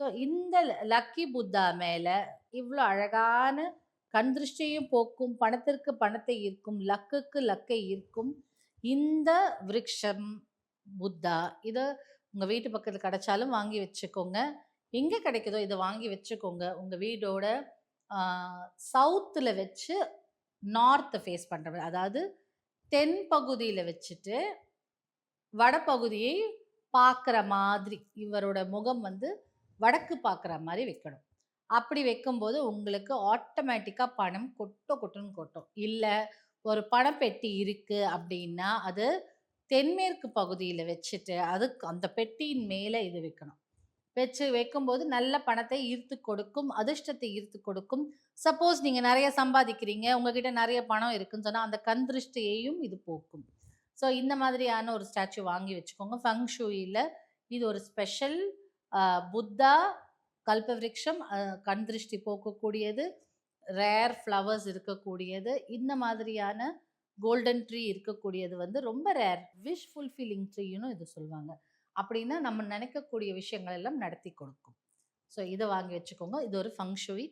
So இந்த lucky Buddha மேலே இவ்வளோ அழகான கண் திருஷ்டியையும் போக்கும் பணத்திற்கு பணத்தை ஈர்க்கும் லக்குக்கு லக்கை ஈர்க்கும் இந்த விரக்ஷம் புத்தா இதை உங்கள் வீட்டு பக்கத்தில் கிடைச்சாலும் வாங்கி வச்சுக்கோங்க. எங்கே கிடைக்குதோ இதை வாங்கி வச்சுக்கோங்க. உங்கள் வீடோட சவுத்தில் வச்சு நார்த்தை ஃபேஸ் பண்ணுற அதாவது தென் பகுதியில் வச்சுட்டு வடப்பகுதியை பார்க்குற மாதிரி இவரோட முகம் வந்து வடக்கு பார்க்குற மாதிரி வைக்கணும். அப்படி வைக்கும்போது உங்களுக்கு ஆட்டோமேட்டிக்காக பணம் கொட்டோ கொட்டுன்னு கொட்டும். இல்லை ஒரு பணப்பெட்டி இருக்குது அப்படின்னா அது தென்மேற்கு பகுதியில் வச்சுட்டு அதுக்கு அந்த பெட்டியின் மேலே இது வைக்கணும். வச்சு வைக்கும்போது நல்ல பணத்தை ஈர்த்து கொடுக்கும் அதிர்ஷ்டத்தை ஈர்த்து கொடுக்கும். சப்போஸ் நீங்கள் நிறைய சம்பாதிக்கிறீங்க உங்ககிட்ட நிறைய பணம் இருக்குன்னு சொன்னால் அந்த கந்திருஷ்டியையும் இது போக்கும். ஸோ இந்த மாதிரியான ஒரு ஸ்டாச்சு வாங்கி வச்சுக்கோங்க. ஃபங்ஷூயில் இது ஒரு ஸ்பெஷல் புத்தா கல்பவிருட்சம் கண் திருஷ்டி போக்கக்கூடியது ரேர் ஃப்ளவர்ஸ் இருக்கக்கூடியது இந்த மாதிரியான கோல்டன் ட்ரீ இருக்கக்கூடியது வந்து ரொம்ப ரேர் விஷ் ஃபுல்ஃபில்லிங் ட்ரீன்னு இது சொல்லுவாங்க. அப்படின்னா நம்ம நினைக்கக்கூடிய விஷயங்கள் எல்லாம் நடத்தி கொடுக்கும். ஸோ இதை வாங்கி வச்சுக்கோங்க. இது ஒரு ஃபங்ஷுவி